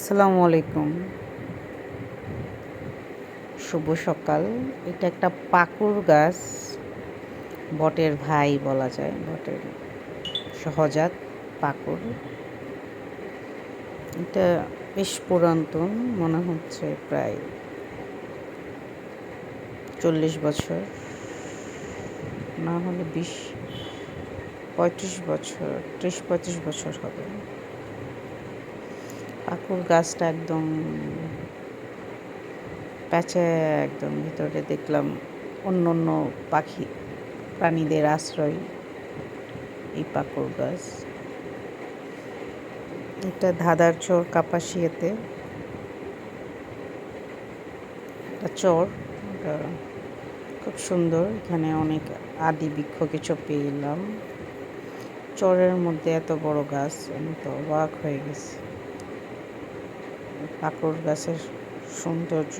আসসালামু আলাইকুম। শুভ সকাল। এটা একটা পাকুর গাছ, বটের ভাই বলা যায়, বটের সহজাত পাকুর। এটা বেশ পুরাতন, মনে হচ্ছে প্রায় চল্লিশ বছর, না হলে বিশ, পঁয়ত্রিশ বছর, ত্রিশ পঁয়ত্রিশ বছর হবে। পাকুর গাছটা একদম প্যাচে একদম ভিতরে দেখলাম অন্য অন্য পাখি, প্রাণীদের আশ্রয়, এই পাকুর গাছ। এটা ধাঁধার চর একটা চর খুব সুন্দর। এখানে অনেক আদি বৃক্ষকে চপে এলাম। চরের মধ্যে এত বড় গাছ, আমি তো অবাক হয়ে গেছি। পাকুর গাছের সৌন্দর্য।